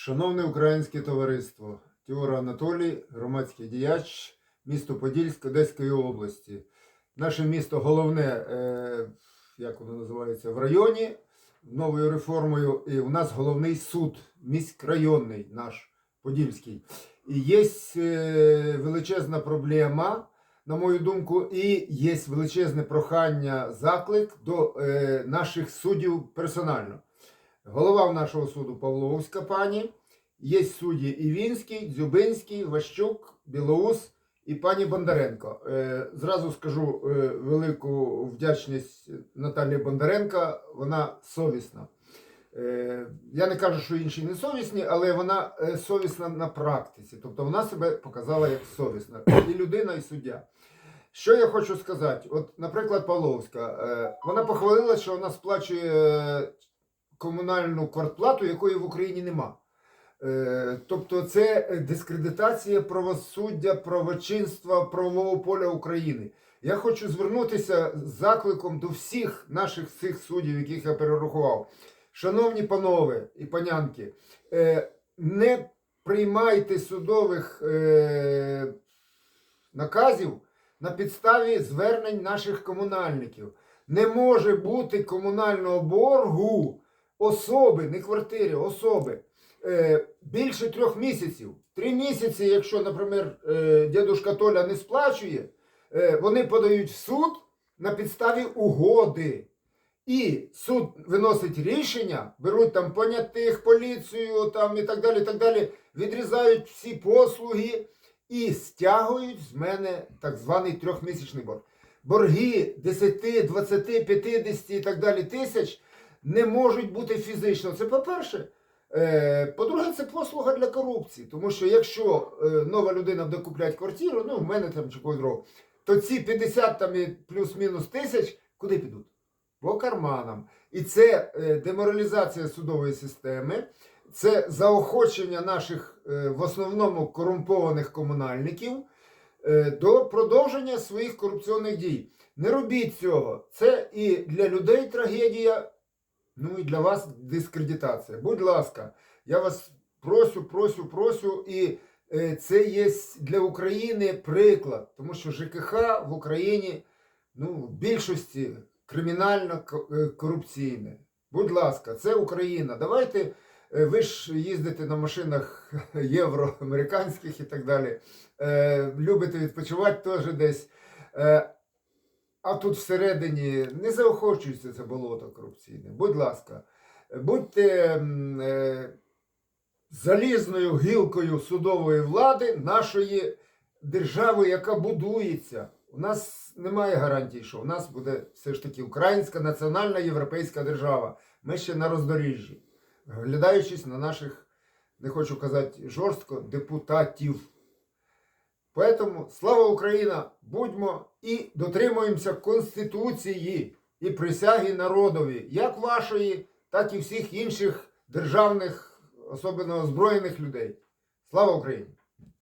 Шановне українське товариство, Тіора Анатолій, громадський діяч, місто Подільськ Одеської області. Наше місто головне, е, як воно називається, в районі новою реформою. І у нас головний суд, міськрайонний наш Подільський. І є е, величезна проблема, на мою думку, і є величезне прохання, заклик до е, наших суддів персонально. Голова нашого суду Павловська пані. Є судді Івінський, Дзюбинський, Ващук, Білоус і пані Бондаренко. Е, зразу скажу е, велику вдячність Наталії Бондаренко. Вона совісна. Е, я не кажу, що інші не совісні, але вона совісна на практиці. Тобто вона себе показала як совісна. І людина, і суддя. Що я хочу сказати? От, наприклад, Павловська. Вона похвалила, що вона сплачує комунальну квартплату, якої в Україні нема. Е, Тобто це дискредитація правосуддя, правочинства, правового поля України. Я хочу звернутися з закликом до всіх наших цих суддів, яких я перерахував. Шановні панове і панянки, е, не приймайте судових е, наказів на підставі звернень наших комунальників. Не може бути комунального боргу особи, не квартири, особи. Е, більше трьох місяців. Три місяці, якщо, наприклад, е, дідушка Толя не сплачує, е, вони подають в суд на підставі угоди. І суд виносить рішення, беруть там понятих, поліцію там, і так далі, так далі, відрізають всі послуги і стягують з мене так званий трьохмісячний борг. Борги 10, 20, 50 і так далі тисяч не можуть бути фізично. Це по-перше. Е, По-друге, це послуга для корупції. Тому що якщо е, нова людина буде купляти квартиру, ну в мене там чи когось то ці 50 там плюс-мінус тисяч куди підуть? По карманам. І це е, деморалізація судової системи, це заохочення наших в основному корумпованих комунальників до продовження своїх корупційних дій. Не робіть цього. Це і для людей трагедія, ну і для вас дискредитація. Будь ласка, я вас прошу, прошу, прошу. І е, це є для України приклад, тому що ЖКХ в Україні ну, в більшості кримінально е, корупційне. Будь ласка, це Україна. Давайте. е, Ви ж їздите на машинах євроамериканських і так далі. Любите відпочивати теж десь. А тут всередині не заохочується це болото корупційне. Будь ласка, будьте е, залізною гілкою судової влади нашої держави, яка будується. У нас немає гарантій, що у нас буде все ж таки українська національна європейська держава. Ми ще на роздоріжжі, глядаючись на наших, не хочу казати жорстко, депутатів. Поэтому слава Україна! Будьмо і дотримуємося Конституції і присяги народові, як вашої, так і всіх інших державних, особливо озброєних людей. Слава Україні!